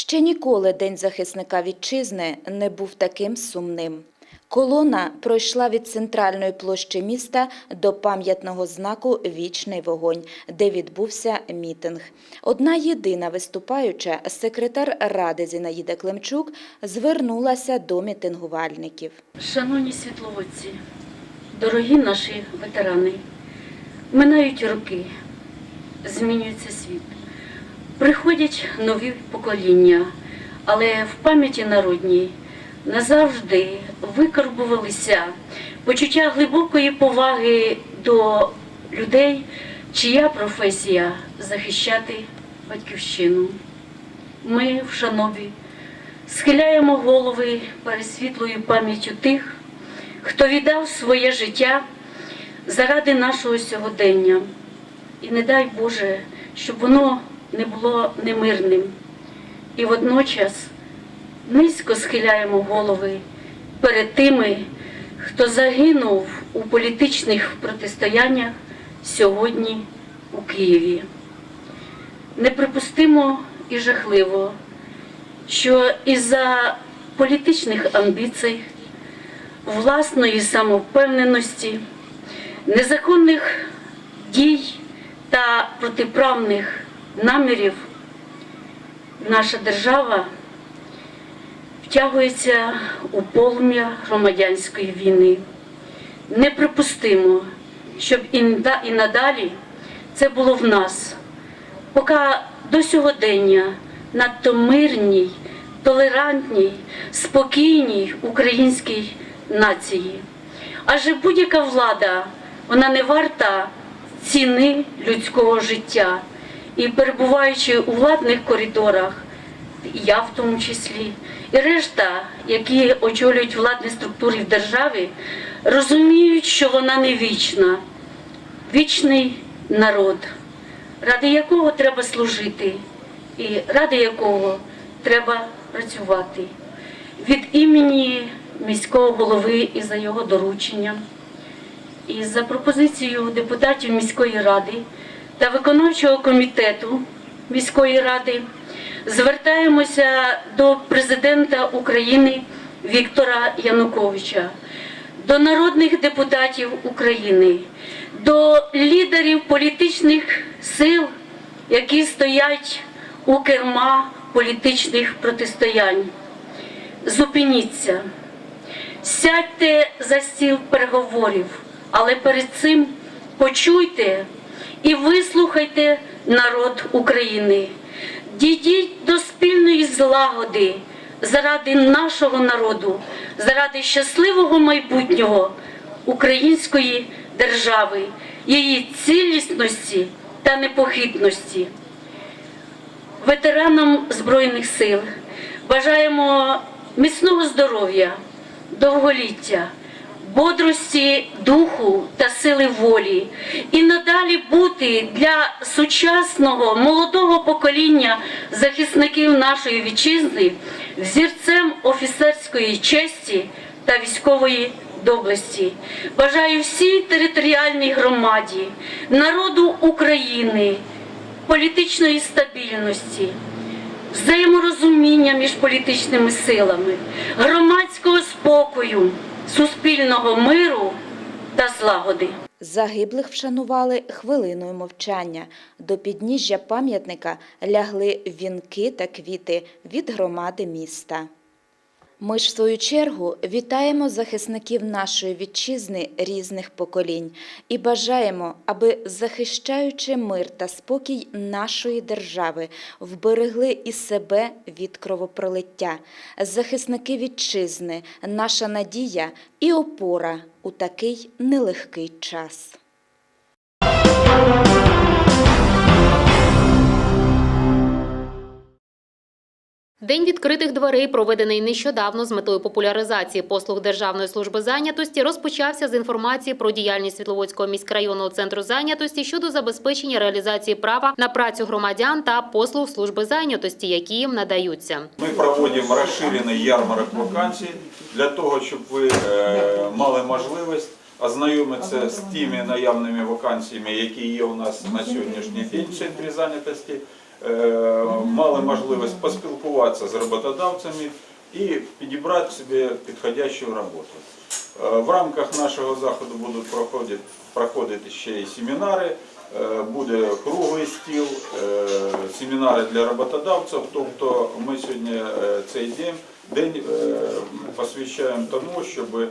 Ще ніколи День захисника вітчизни не був таким сумним. Колона пройшла від центральної площі міста до пам'ятного знаку Вічний вогонь, де відбувся мітинг. Одна єдина виступаюча, секретар ради Зінаїда Климчук, звернулася до мітингувальників. Шановні світловодці, дорогі наші ветерани, минають роки, змінюється світ. Приходять нові покоління, але в пам'яті народній назавжди викарбувалися почуття глибокої поваги до людей, чия професія захищати батьківщину. Ми в шанові схиляємо голови перед світлою пам'яттю тих, хто віддав своє життя заради нашого сьогодення. І не дай Боже, щоб воно не було немирним. І водночас низько схиляємо голови перед тими, хто загинув у політичних протистояннях сьогодні у Києві. Неприпустимо і жахливо, що із-за політичних амбіцій, власної самовпевненості, незаконних дій та протиправних намірів наша держава втягується у полум'я громадянської війни. Неприпустимо, щоб і надалі це було в нас, поки до сьогодення надто мирній, толерантній, спокійній українській нації. Адже будь-яка влада вона не варта ціни людського життя. І перебуваючи у владних коридорах, я в тому числі, і решта, які очолюють владні структури в державі, розуміють, що вона не вічна, вічний народ, ради якого треба служити і ради якого треба працювати. Від імені міського голови і за його дорученням, і за пропозицією депутатів міської ради та виконавчого комітету міської ради звертаємося до президента України Віктора Януковича, до народних депутатів України, до лідерів політичних сил, які стоять у керма політичних протистоянь. Зупиніться, сядьте за стіл переговорів, але перед цим почуйте і вислухайте народ України. Дійдіть до спільної злагоди заради нашого народу, заради щасливого майбутнього української держави, її цілісності та непохитності ветеранам Збройних сил. Бажаємо міцного здоров'я, довголіття, бодрості духу та сили волі і надалі бути для сучасного молодого покоління захисників нашої вітчизни взірцем офіцерської честі та військової доблесті. Бажаю всій територіальній громаді, народу України політичної стабільності, взаєморозуміння між політичними силами, громадського спокою, суспільного миру та злагоди. Загиблих вшанували хвилиною мовчання. До підніжжя пам'ятника лягли вінки та квіти від громади міста. Ми ж, в свою чергу, вітаємо захисників нашої вітчизни різних поколінь і бажаємо, аби, захищаючи мир та спокій нашої держави, вберегли і себе від кровопролиття. Захисники вітчизни, наша надія і опора у такий нелегкий час. День відкритих дверей, проведений нещодавно з метою популяризації послуг Державної служби зайнятості, розпочався з інформації про діяльність Світловодського міськрайонного центру зайнятості щодо забезпечення реалізації права на працю громадян та послуг служби зайнятості, які їм надаються. Ми проводимо розширений ярмарок вакансій для того, щоб ви е, мали можливість ознайомитися з тими наявними вакансіями, які є у нас на сьогоднішній день в центрі зайнятості, мали можливість поспілкуватися з роботодавцями і підібрати собі підходящу роботу. Е, В рамках нашого заходу будуть проходити, ще й семінари, е, буде круглий стіл, е, семінари для роботодавців. Тобто ми сьогодні е, цей день, день е, посвящаємо тому, щоб е,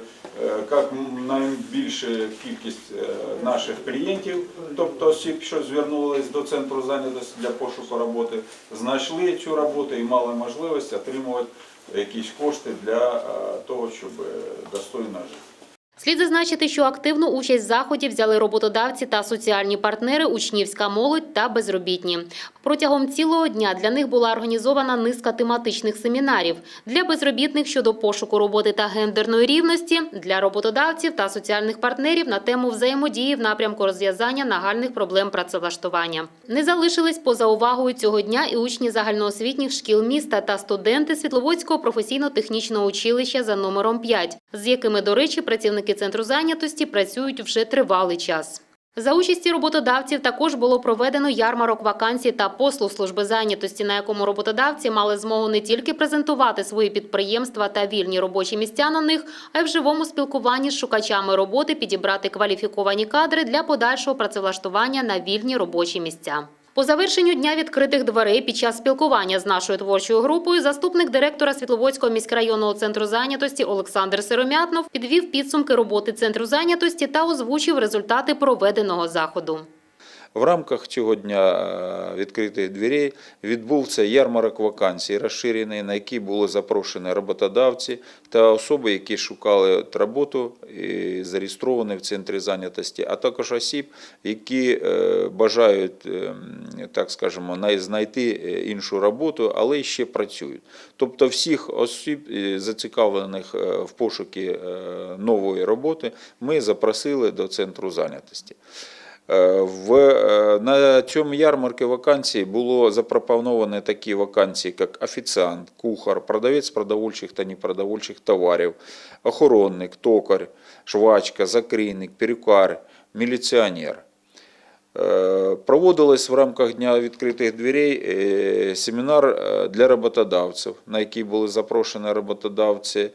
як найбільша кількість е, наших клієнтів, тобто осіб, що звернулись до центру зайнятості для пошуку роботи, знайшли цю роботу і мали можливість отримувати якісь кошти для е, того, щоб е, достойно жити. Слід зазначити, що активну участь в заході взяли роботодавці та соціальні партнери, учнівська молодь та безробітні. Протягом цілого дня для них була організована низка тематичних семінарів для безробітних щодо пошуку роботи та гендерної рівності, для роботодавців та соціальних партнерів на тему взаємодії в напрямку розв'язання нагальних проблем працевлаштування. Не залишились поза увагою цього дня і учні загальноосвітніх шкіл міста та студенти Світловодського професійно-технічного училища за номером 5, з якими, до речі, працівники центру зайнятості працюють вже тривалий час. За участі роботодавців також було проведено ярмарок вакансій та послуг служби зайнятості, на якому роботодавці мали змогу не тільки презентувати свої підприємства та вільні робочі місця на них, а й в живому спілкуванні з шукачами роботи підібрати кваліфіковані кадри для подальшого працевлаштування на вільні робочі місця. По завершенню дня відкритих дверей під час спілкування з нашою творчою групою заступник директора Світловодського міськрайонного центру зайнятості Олександр Сиромятнов підвів підсумки роботи центру зайнятості та озвучив результати проведеного заходу. В рамках цього дня е, відкритих дверей відбувся ярмарок вакансій, розширений, на який були запрошені роботодавці та особи, які шукали роботу і зареєстровані в центрі зайнятості, а також осіб, які е, бажають, е, так скажемо, знайти іншу роботу, але ще працюють. Тобто всіх осіб, зацікавлених в пошуки нової роботи, ми запросили до центру зайнятості. Е, В, е, на цьому ярмарку вакансій було запропоновано такі вакансії, як офіціант, кухар, продавець продовольчих та непродовольчих товарів, охоронник, токар, швачка, закрійник, перукар, міліціонер. Е, Проводилось в рамках Дня відкритих дверей семінар для роботодавців, на який були запрошені роботодавці,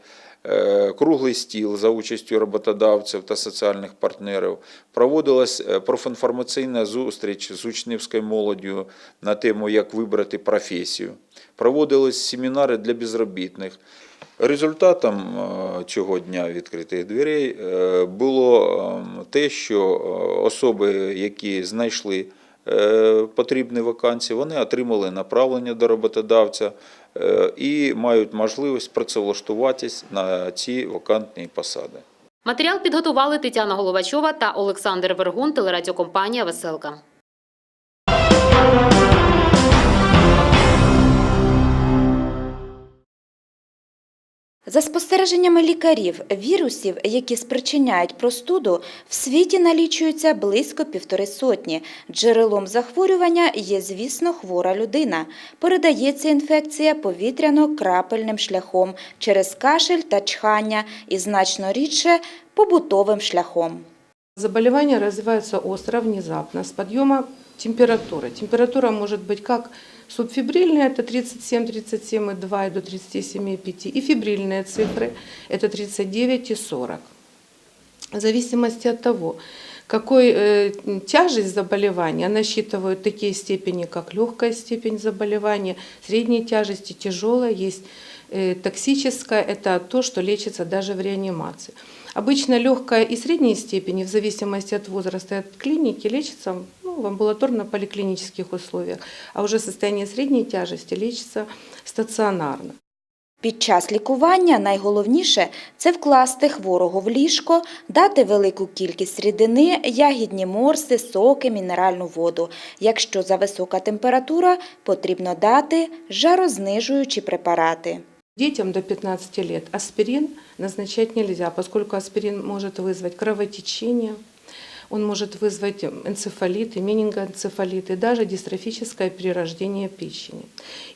круглий стіл за участю роботодавців та соціальних партнерів. Проводилась е, профінформаційна зустріч з учнівською молоддю на тему, як вибрати професію. Проводились семінари для безробітних. Результатом е, цього дня відкритих дверей е, було е, те, що е, особи, які знайшли е, потрібні вакансії, вони отримали направлення до роботодавця е, і мають можливість працевлаштуватись на ці вакантні посади. Матеріал підготували Тетяна Головачова та Олександр Вергун, телерадіокомпанія Веселка. За спостереженнями лікарів, вірусів, які спричиняють простуду, в світі налічується близько півтори сотні. Джерелом захворювання є, звісно, хвора людина. Передається інфекція повітряно-крапельним шляхом через кашель та чхання і значно рідше побутовим шляхом. Заболевание развивается остро, внезапно, с подъема температуры. Температура может быть как субфибрильная, это 37-37,2 и до 37,5, и фибрильные цифры, это 39 и 40. В зависимости от того, какой э, тяжесть заболевания, насчитывают такие степени, как легкая степень заболевания, средней тяжести, тяжелая, есть э, токсическая, это то, что лечится даже в реанимации. Обычно легкая и средней степени, в зависимости от возраста и от клиники, лечится ну, в амбулаторно-поликлинических условиях, а уже состояние средней тяжести лечится стационарно. Під час лікування найголовніше – це вкласти хворого в ліжко, дати велику кількість рідини, ягідні морси, соки, мінеральну воду. Якщо зависока температура, потрібно дати жарознижуючі препарати. Детям до 15 лет аспирин назначать нельзя, поскольку аспирин может вызвать кровотечение, он может вызвать энцефалиты, менингоэнцефалиты, и даже дистрофическое перерождение печени.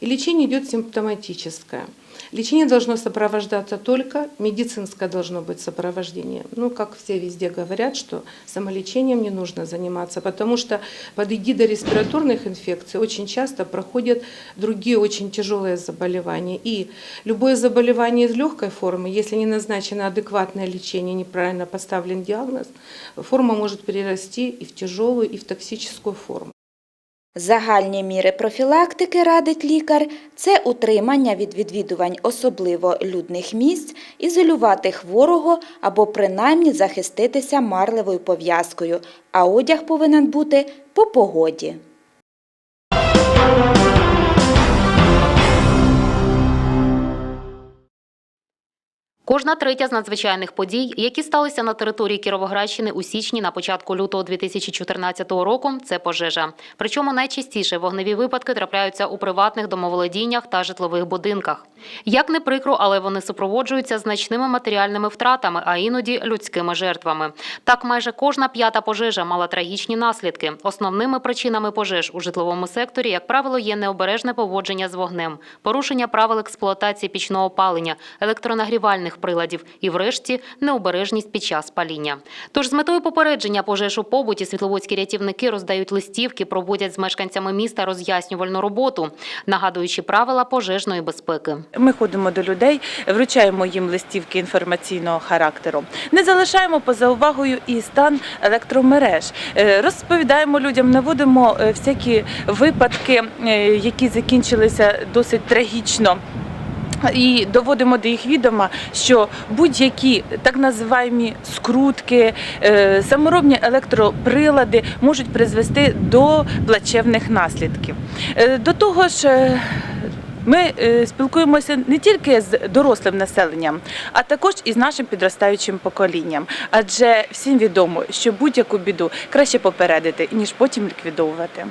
И лечение идет симптоматическое. Лечение должно сопровождаться только, медицинское должно быть сопровождение. Ну, как все везде говорят, что самолечением не нужно заниматься, потому что под эгидой респираторных инфекций очень часто проходят другие очень тяжелые заболевания. И любое заболевание из легкой формы, если не назначено адекватное лечение, неправильно поставлен диагноз, форма может перерасти и в тяжелую, и в токсическую форму. Загальні міри профілактики, радить лікар, це утримання від відвідувань особливо людних місць, ізолювати хворого або принаймні захиститися марливою пов'язкою, а одяг повинен бути по погоді. Кожна третя з надзвичайних подій, які сталися на території Кіровоградщини у січні на початку лютого 2014 року, це пожежа. Причому найчастіше вогневі випадки трапляються у приватних домоволодіннях та житлових будинках. Як не прикро, але вони супроводжуються значними матеріальними втратами, а іноді людськими жертвами. Так, майже кожна п'ята пожежа мала трагічні наслідки. Основними причинами пожеж у житловому секторі, як правило, є необережне поводження з вогнем, порушення правил експлуатації пічного опалення, електронагрівальних приладів і, врешті, необережність під час паління. Тож з метою попередження пожеж у побуті світловодські рятівники роздають листівки, проводять з мешканцями міста роз'яснювальну роботу, нагадуючи правила пожежної безпеки. Ми ходимо до людей, вручаємо їм листівки інформаційного характеру. Не залишаємо поза увагою і стан електромереж. Е, Розповідаємо людям, наводимо е, всякі випадки, е, які закінчилися досить трагічно. І доводимо до їх відома, що будь-які так називаємо скрутки, е, саморобні електроприлади можуть призвести до плачевних наслідків. Е, До того ж, е, ми спілкуємося не тільки з дорослим населенням, а також і з нашим підростаючим поколінням. Адже всім відомо, що будь-яку біду краще попередити, ніж потім ліквідовувати.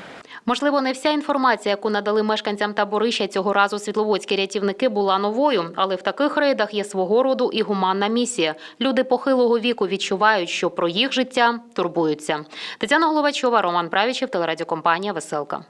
Можливо, не вся інформація, яку надали мешканцям таборища цього разу світловодські рятівники, була новою, але в таких рейдах є свого роду і гуманна місія. Люди похилого віку відчувають, що про їх життя турбуються. Тетяна Головачова, Роман Правічев, телерадіокомпанія Веселка.